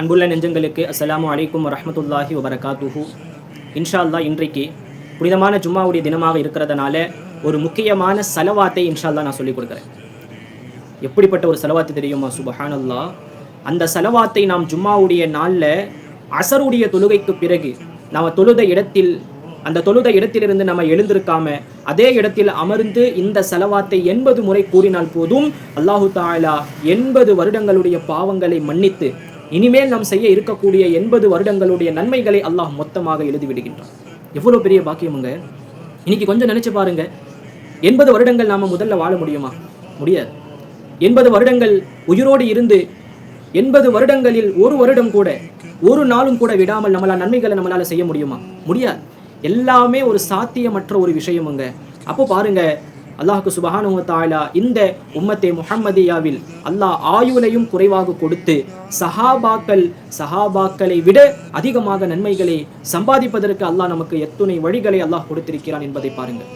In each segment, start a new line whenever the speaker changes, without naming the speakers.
அன்புள்ள நெஞ்சங்களுக்கு அஸ்லாம் அலைக்கும் வரமத்துல்லாஹி வபரகாத்துஹு. இன்ஷா அல்லா இன்றைக்கு புனிதமான ஜும்மாவுடைய தினமாக இருக்கிறதுனால ஒரு முக்கியமான செலவாத்தை இன்ஷா அல்லாஹ் நான் சொல்லிக் கொடுக்குறேன். எப்படிப்பட்ட ஒரு செலவாத்து தெரியுமா? சுபஹானல்லா அந்த செலவாத்தை நாம் ஜும்மாவுடைய நாளில் அசருடைய தொழுகைக்கு பிறகு நாம் தொழுத இடத்தில் அந்த தொழுத இடத்திலிருந்து நம்ம எழுந்திருக்காம அதே இடத்தில் அமர்ந்து இந்த செலவாத்தை எண்பது முறை கூறினால் போதும் அல்லாஹு தாலா எண்பது வருடங்களுடைய பாவங்களை மன்னித்து இனிமேல் நாம் செய்ய இருக்கக்கூடிய எண்பது வருடங்களுடைய நன்மைகளை அல்லாஹ் மொத்தமாக எழுதி விடுகின்றான் பெரிய பாக்கியமுங்க? இன்னைக்கு கொஞ்சம் நினச்சி பாருங்க. எண்பது வருடங்கள் நாம் முதல்ல வாழ முடியுமா? முடியாது. எண்பது வருடங்கள் உயிரோடு இருந்து எண்பது வருடங்களில் ஒரு வருடம் கூட ஒரு நாளும் கூட விடாமல் நம்மளால் நன்மைகளை நம்மளால் செய்ய முடியுமா? முடியாது. எல்லாமே ஒரு சாத்தியமற்ற ஒரு விஷயமுங்க. அப்போ பாருங்கள் அல்லாஹுக்கு சுபஹானு தாலா இந்த உம்மத்தே முஹம்மதியாவில் அல்லாஹ் ஆயுளையும் குறைவாக கொடுத்து சஹாபாக்கள் சஹாபாக்களை விட அதிகமாக நன்மைகளை சம்பாதிப்பதற்கு அல்லாஹ் நமக்கு எத்துணை வழிகளை அல்லாஹ் கொடுத்திருக்கிறான் என்பதை பாருங்கள்.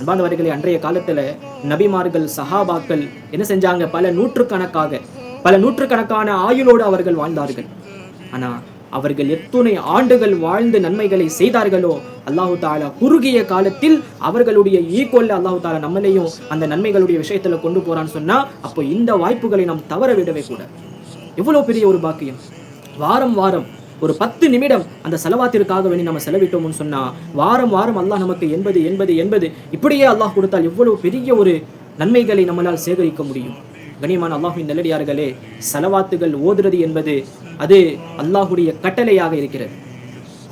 அன்பானவர்களை அன்றைய காலத்துல நபிமார்கள் சஹாபாக்கள் என்ன செஞ்சாங்க? பல நூற்றுக்கணக்காக பல நூற்றுக்கணக்கான ஆயுளோடு அவர்கள் வாழ்ந்தார்கள். ஆனா அவர்கள் எத்துணை ஆண்டுகள் வாழ்ந்து நன்மைகளை செய்தார்களோ அல்லாஹு தாலா குறுகிய காலத்தில் அவர்களுடைய ஈக்குவல்ல அல்லாஹு தாலா நம்மளையும் அந்த நன்மைகளுடைய விஷயத்துல கொண்டு போறான்னு சொன்னா அப்போ இந்த வாய்ப்புகளை நாம் தவற விடவே கூட எவ்வளவு பெரிய ஒரு பாக்கியம். வாரம் வாரம் ஒரு பத்து நிமிடம் அந்த செலவாத்திற்காக வேண்டி நம்ம செலவிட்டோம்னு சொன்னா வாரம் வாரம் அல்லாஹ் நமக்கு எண்பது எண்பது எண்பது இப்படியே அல்லாஹ் கொடுத்தால் எவ்வளவு பெரிய ஒரு நன்மைகளை நம்மளால் சேகரிக்க முடியும். கனியமான அல்லாஹின் நல்லடியார்களே செலவாத்துகள் ஓதுறது என்பது அது அல்லாஹுடைய கட்டளையாக இருக்கிறது.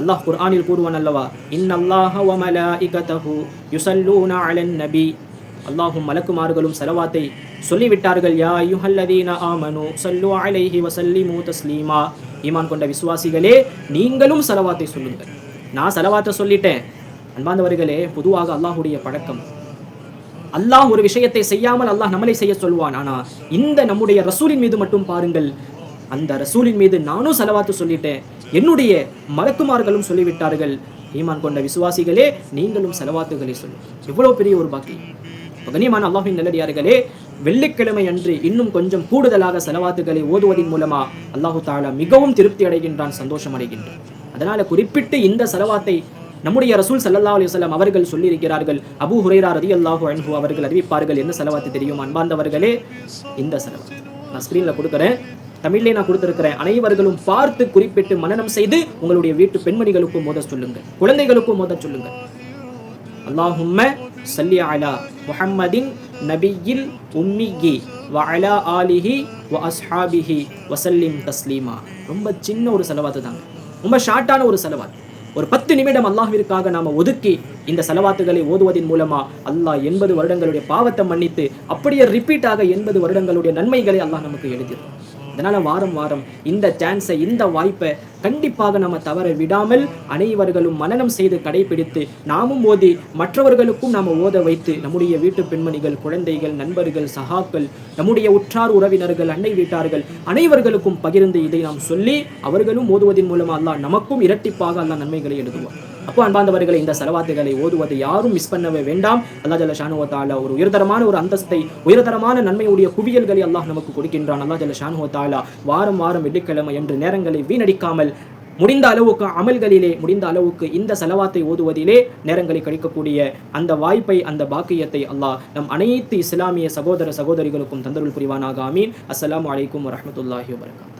அல்லாஹ் குர்ஆனில் கூறுவான் அல்லவா இன்னல்லாஹ வ மலாயிகதஹு யுஸல்லூன அலன் நபி. அல்லாஹும் மலக்குமார்களும் செலவாத்தை சொல்லிவிட்டார்கள் யா யுஹல்லதீன ஆமனு ஸல்லு அலைஹி வ தஸ்லீமா. ஈமான் கொண்ட விசுவாசிகளே நீங்களும் செலவாத்தை சொல்லுங்கள். நான் செலவாத்தை சொல்லிட்டேன். அன்பாந்தவர்களே பொதுவாக அல்லாஹுடைய பழக்கம் அல்லாஹ் ஒரு விஷயத்தை செய்யாமல் அல்லாஹ் நம்மளை செய்ய சொல்வான். ஆனால் இந்த நம்முடைய ரசூலின் மீது மட்டும் பாருங்கள் அந்த ரசூலின் மீது நானும் செலவாத்து சொல்லிட்டேன். என்னுடைய மலக்குமார்களும் சொல்லிவிட்டார்கள். ஈமான் கொண்ட விசுவாசிகளே நீங்களும் செலவாத்துகளை சொல்லும் எவ்வளவு பெரிய ஒரு பாக்கி கனியமான அல்லாஹின் நல்லடியார்களே வெள்ளிக்கிழமை அன்று இன்னும் கொஞ்சம் கூடுதலாக செலவாத்துகளை ஓதுவதன் மூலமா அல்லாஹு தாலா மிகவும் திருப்தி அடைகின்றான் சந்தோஷம் அடைகின்றான். அதனால குறிப்பிட்டு இந்த செலவாத்தை நம்முடைய ரசூல் சல்லா அலி அவர்கள் சொல்லியிருக்கிறார்கள். அபு ஹுரேரா ரதி அல்லாஹு அன்பு அவர்கள் அறிவிப்பார்கள் என்ன செலவாத்து தெரியும் அன்பார்ந்தவர்களே? இந்த செலவாத்து. நான் ஸ்க்ரீனில் கொடுக்குறேன். தமிழ்லே நான் கொடுத்திருக்கிறேன் அனைவர்களும் பார்த்து குறிப்பிட்டு மனநம் செய்து உங்களுடைய வீட்டு பெண்மணிகளுக்கும் மோத சொல்லுங்கள் குழந்தைகளுக்கும் மோத சொல்லுங்கள் அல்லாஹும்ம சல்லி அலா முஹம்மதின் நபியில் உம்மிகி வ அலா ஆலிஹி வ அஸ்ஹாபிஹி வசல்லிம் தஸ்லீமா. ரொம்ப சின்ன ஒரு செலவாத்து தாங்க. ரொம்ப ஷார்ட்டான ஒரு செலவாத் ஒரு பத்து நிமிடம் அல்லாஹிற்காக நாம ஒதுக்கி இந்த செலவாத்துகளை ஓதுவதன் மூலமா அல்லாஹ் எண்பது வருடங்களுடைய பாவத்தை மன்னித்து அப்படியே ரிப்பீட்டாக எண்பது வருடங்களுடைய நன்மைகளை அல்லாஹ் நமக்கு எழுதிடும் அதனால வாரம் வாரம் இந்த சான்ஸை இந்த வாய்ப்பை கண்டிப்பாக நம்ம தவற விடாமல் அனைவர்களும் மனனம் செய்து கடைபிடித்து நாமும் ஓதி மற்றவர்களுக்கும் நாம் ஓத வைத்து நம்முடைய வீட்டு பெண்மணிகள் குழந்தைகள் நண்பர்கள் சகாக்கள் நம்முடைய உற்றார் உறவினர்கள் அன்னை வீட்டார்கள் அனைவர்களுக்கும் பகிர்ந்து இதை நாம் சொல்லி அவர்களும் ஓதுவதன் மூலமாக அல்லாஹ் நமக்கும் இரட்டிப்பாக அல்லாஹ் நன்மைகளை எழுதுவார். அப்போ அன்பாந்தவர்களை இந்த செலவாத்துகளை ஓதுவதை யாரும் மிஸ் பண்ணவே வேண்டாம். அல்லா ஜல்ல ஷானுவத்தாலா ஒரு உயர்தரமான ஒரு அந்தஸ்தை உயர்தரமான நன்மையுடைய குவியல்களை அல்லாஹ் நமக்கு கொடுக்கின்றான். அல்லா ஜல்ல ஷானுவத்தாலா வாரம் வாரம் வெள்ளிக்கிழமை என்று நேரங்களை வீணடிக்காமல் முடிந்த அளவுக்கு அமல்களிலே முடிந்த அளவுக்கு இந்த செலவாத்தை ஓதுவதிலே நேரங்களை கழிக்கக்கூடிய அந்த வாய்ப்பை அந்த பாக்கியத்தை அல்லாஹ் நம் அனைத்து இஸ்லாமிய சகோதர சகோதரிகளுக்கும் தந்தருள் புரிவானாக. ஆமீன். அஸ்லாம் வலைக்கம் வரமத்துல்லாஹி வரகாத்